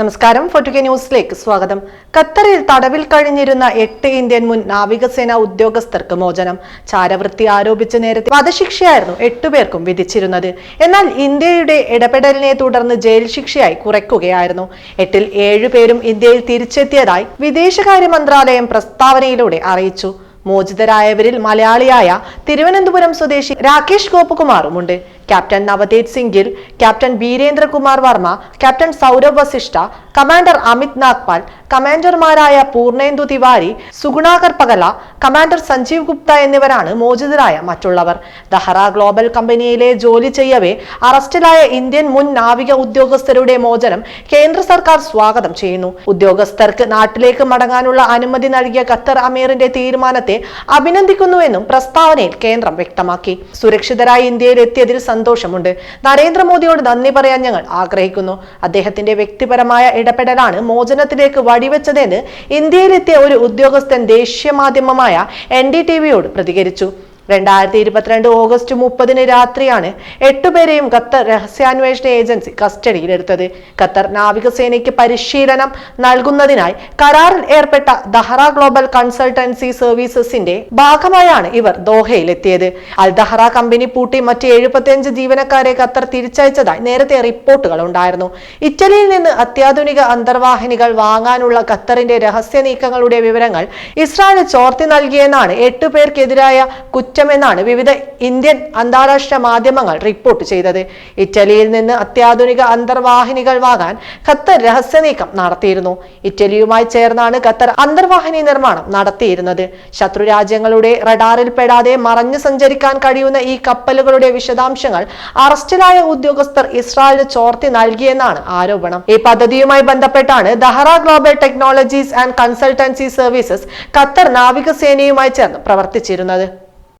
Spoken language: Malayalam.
നമസ്കാരം. ഫോർട്ടുകെ ന്യൂസിലേക്ക് സ്വാഗതം. ഖത്തറിൽ തടവിൽ കഴിഞ്ഞിരുന്ന എട്ട് ഇന്ത്യൻ മുൻ നാവികസേന ഉദ്യോഗസ്ഥർക്ക് മോചനം. ചാരവൃത്തി ആരോപിച്ച് നേരത്തെ വധശിക്ഷയായിരുന്നു എട്ടുപേർക്കും വിധിച്ചിരുന്നത്. എന്നാൽ ഇന്ത്യയുടെ ഇടപെടലിനെ തുടർന്ന് ജയിൽ ശിക്ഷയായി കുറയ്ക്കുകയായിരുന്നു. എട്ടിൽ ഏഴുപേരും ഇന്ത്യയിൽ തിരിച്ചെത്തിയതായി വിദേശകാര്യ മന്ത്രാലയം പ്രസ്താവനയിലൂടെ അറിയിച്ചു. മോചിതരായവരിൽ മലയാളിയായ തിരുവനന്തപുരം സ്വദേശി Rakesh ഗോപകുമാറുമുണ്ട്. Captain Navtej Singh Gill captain Virendra Kumar Varma captain Saurabh Vashisht commander Amit Nagpal കമാൻഡർമാരായ Purnendu Tiwari Sugunakar Pakala commander Sanjeev Gupta എന്നിവരാണ് മോചിതരായ മറ്റുള്ളവർ. ദഹറ ഗ്ലോബൽ കമ്പനിയിലെ ജോലി ചെയ്യവേ അറസ്റ്റിലായ ഇന്ത്യൻ മുൻ നാവിക ഉദ്യോഗസ്ഥരുടെ മോചനം കേന്ദ്ര സർക്കാർ സ്വാഗതം ചെയ്യുന്നു. ഉദ്യോഗസ്ഥർക്ക് നാട്ടിലേക്ക് മടങ്ങാനുള്ള അനുമതി നൽകിയ ഖത്തർ അമീറിന്റെ തീരുമാനത്തെ അഭിനന്ദിക്കുന്നുവെന്നും പ്രസ്താവനയിൽ കേന്ദ്രം വ്യക്തമാക്കി. സുരക്ഷിതരായി ഇന്ത്യയിൽ എത്തിയതിൽ സന്തോഷമുണ്ട്. നരേന്ദ്രമോദിയോട് നന്ദി പറയാൻ ഞങ്ങൾ ആഗ്രഹിക്കുന്നു. അദ്ദേഹത്തിന്റെ വ്യക്തിപരമായ ഇടപെടലാണ് മോചനത്തിലേക്ക് വഴിവെച്ചതെന്ന് ഇന്ത്യയിലെത്തിയ ഒരു ഉദ്യോഗസ്ഥൻ ദേശീയ മാധ്യമമായ എൻ ഡി ടി വിയോട് പ്രതികരിച്ചു. രണ്ടായിരത്തി ഇരുപത്തിരണ്ട് ഓഗസ്റ്റ് മുപ്പതിന് രാത്രിയാണ് എട്ടുപേരെയും ഖത്തർ രഹസ്യാന്വേഷണ ഏജൻസി കസ്റ്റഡിയിലെടുത്തത്. ഖത്തർ നാവികസേനയ്ക്ക് പരിശീലനം നൽകുന്നതിനായി കരാറിൽ ഏർപ്പെട്ട ദഹറ ഗ്ലോബൽ കൺസൾട്ടൻസി സർവീസസിന്റെ ഭാഗമായാണ് ഇവർ ദോഹയിലെത്തിയത്. അൽ ദഹറ കമ്പനി പൂട്ടി മറ്റ് എഴുപത്തിയഞ്ച് ജീവനക്കാരെ ഖത്തർ തിരിച്ചയച്ചതായി നേരത്തെ റിപ്പോർട്ടുകൾ ഉണ്ടായിരുന്നു. ഇറ്റലിയിൽ നിന്ന് അത്യാധുനിക അന്തർവാഹിനികൾ വാങ്ങാനുള്ള ഖത്തറിന്റെ രഹസ്യ നീക്കങ്ങളുടെ വിവരങ്ങൾ ഇസ്രായേൽ ചോർത്തി നൽകിയെന്നാണ് എട്ടുപേർക്കെതിരായ കുറ്റമെന്നാണ് വിവിധ ഇന്ത്യൻ അന്താരാഷ്ട്ര മാധ്യമങ്ങൾ റിപ്പോർട്ട് ചെയ്തത്. ഇറ്റലിയിൽ നിന്ന് അത്യാധുനിക അന്തർവാഹിനികൾ വാങ്ങാൻ ഖത്തർ രഹസ്യ നീക്കം നടത്തിയിരുന്നു. ഇറ്റലിയുമായി ചേർന്നാണ് ഖത്തർ അന്തർവാഹിനി നിർമ്മാണം നടത്തിയിരുന്നത്. ശത്രു രാജ്യങ്ങളുടെ റഡാറിൽ പെടാതെ മറഞ്ഞു സഞ്ചരിക്കാൻ കഴിയുന്ന ഈ കപ്പലുകളുടെ വിശദാംശങ്ങൾ അറസ്റ്റിലായ ഉദ്യോഗസ്ഥർ ഇസ്രായേലിന് ചോർത്തി നൽകിയെന്നാണ് ആരോപണം. ഈ പദ്ധതിയുമായി ബന്ധപ്പെട്ടാണ് Dahra global technologies and consultancy services Qatar നാവികസേനയുമായി ചേർന്ന് പ്രവർത്തിച്ചിരുന്നത്.